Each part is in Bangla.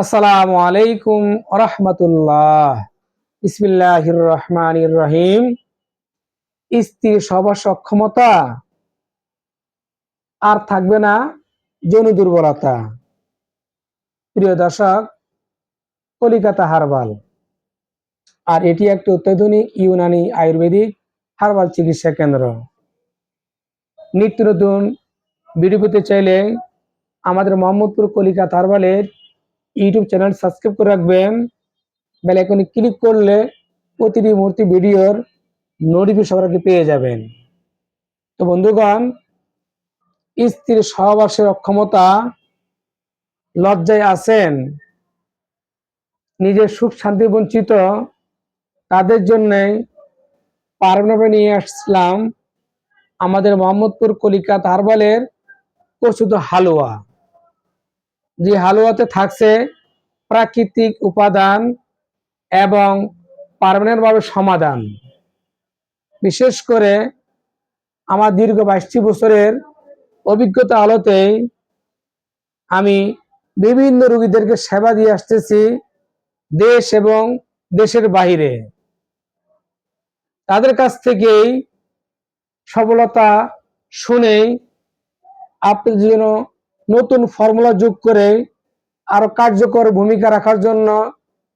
আসসালামু আলাইকুম রহমতুল্লাহ ইসমিল্লাহির রহমানির রহিম স্ত্রীর সবার সক্ষমতা আর থাকবে না যৌন দুর্বলতা। প্রিয় দর্শক, কলিকাতা হারবাল। আর এটি একটি অত্যাধুনিক ইউনানি আয়ুর্বেদিক হারবাল চিকিৎসা কেন্দ্র। নিত্য নতুন ভিডিও পেতে চাইলে আমাদের মোহাম্মদপুর কলিকাতা হারবালের ইউটিউব চ্যানেল সাবস্ক্রাইব করে রাখবেন। বেল আইকনে ক্লিক করলে প্রতিটি মূর্তি ভিডিওর নোটিফিকেশন আপনাকে পেয়ে যাবেন। তো বন্ধুগণ, স্ত্রীর সহবাসের অক্ষমতা, লজ্জায় আছেন, নিজের সুখ শান্তি বঞ্চিত, তাদের জন্যে পারমানবে নিয়ে আসলাম আমাদের মোহাম্মদপুর কলিকাতা হারবালের প্রস্তুত হালুয়া। যে হালুয়াতে থাকছে প্রাকৃতিক উপাদান এবং পারমানেন্টভাবে সমাধান। বিশেষ করে আমার দীর্ঘ বাইশটি বছরের অভিজ্ঞতা আলোতেই আমি বিভিন্ন রোগীদেরকে সেবা দিয়ে আসতেছি দেশ এবং দেশের বাইরে তাদের কাছ থেকেই সফলতা শুনেই আপনি যেন নতুন ফর্মুলা যোগ করে আরও কার্যকর ভূমিকা রাখার জন্য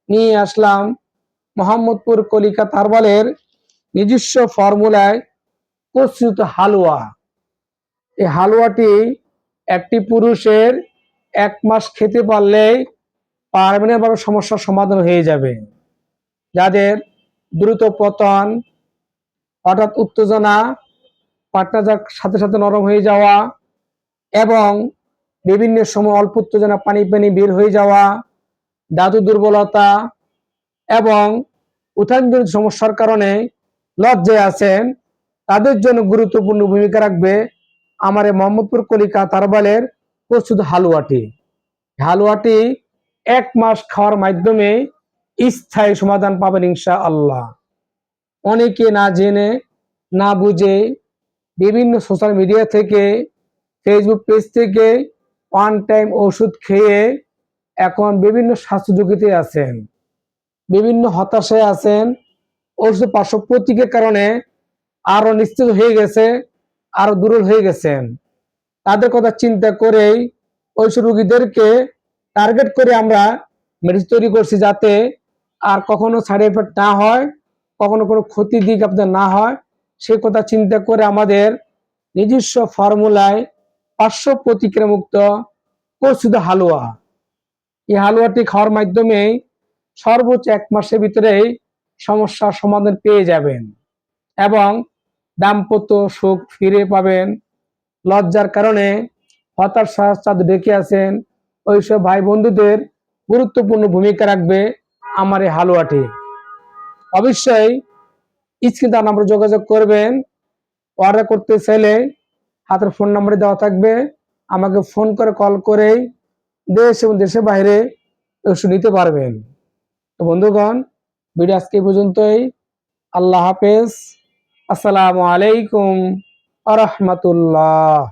নিয়ে আসলাম মোহাম্মদপুর কলিকা তারবালের নিজস্ব ফর্মুলায় প্রস্তুত হালুয়া। এই হালুয়াটি একটি পুরুষের এক মাস খেতে পারলেই পারমানেন্টভাবে সমস্যার সমাধান হয়ে যাবে। যাদের দ্রুত পতন, হঠাৎ উত্তেজনা পাটনা সাথে সাথে নরম হয়ে যাওয়া এবং বিভিন্ন সময় অল্প উত্তেজনা পানি পানি বের হয়ে যাওয়া দাদু দুর্বলতা এবং উত্থানজনিত সমস্যার কারণে লজ্জায় আছেন। তাদের জন্য গুরুত্বপূর্ণ ভূমিকা রাখবে আমার মোহাম্মদপুর কলিকা তারবালের প্রস্তুত হালুয়াটি। হালুয়াটি এক মাস খাওয়ার মাধ্যমে স্থায়ী সমাধান পাবেন ইনশা আল্লাহ অনেকে না জেনে, না বুঝে বিভিন্ন সোশ্যাল মিডিয়া থেকে, ফেসবুক পেজ থেকে ওয়ান টাইম ওষুধ খেয়ে এখন বিভিন্ন স্বাস্থ্য ঝুঁকিতে আছেন, বিভিন্ন হতাশায় আছেন, ওষুধ পার্শ্ব প্রতীকের কারণে আরও নিশ্চিত হয়ে গেছে আরও দুর্বল হয়ে গেছেন। তাদের কথা চিন্তা করেই ওইসব রুগীদেরকে টার্গেট করে আমরা মেডিসিন তৈরি করছি যাতে আর কখনো সাইড এফেক্ট না হয়, কখনো কোনো ক্ষতি দিক আপনার না হয়। সেই কথা চিন্তা করে আমাদের নিজস্ব ফর্মুলায় পার্শ্ব প্রতিক্রিয়া মুক্ত প্রস্তুত হালুয়া। এই হালুয়াটি খাওয়ার মাধ্যমে সর্বোচ্চ এক মাসের ভিতরেই সমস্যার সমাধান পেয়ে যাবেন এবং দাম্পত্য সুখ ফিরে পাবেন। লজ্জার কারণে হতাশা চাঁদ ডেকে আছেন। ওইসব ভাই বন্ধুদের গুরুত্বপূর্ণ ভূমিকা রাখবে আমার এই হালুয়াটি। অবশ্যই স্ক্রিন তার নাম্বার যোগাযোগ করবেন। অর্ডার করতে চাইলে হাতের ফোন নাম্বারে দেওয়া থাকবে। আমাকে ফোন করে কল করেই দেশ এবং দেশের বাইরে ওষুধ নিতে পারবেন। তো বন্ধুগণ ভিডিও আজকে পর্যন্তই। আল্লাহ হাফেজ। আসসালামু আলাইকুম আ রহমতুল্লাহ।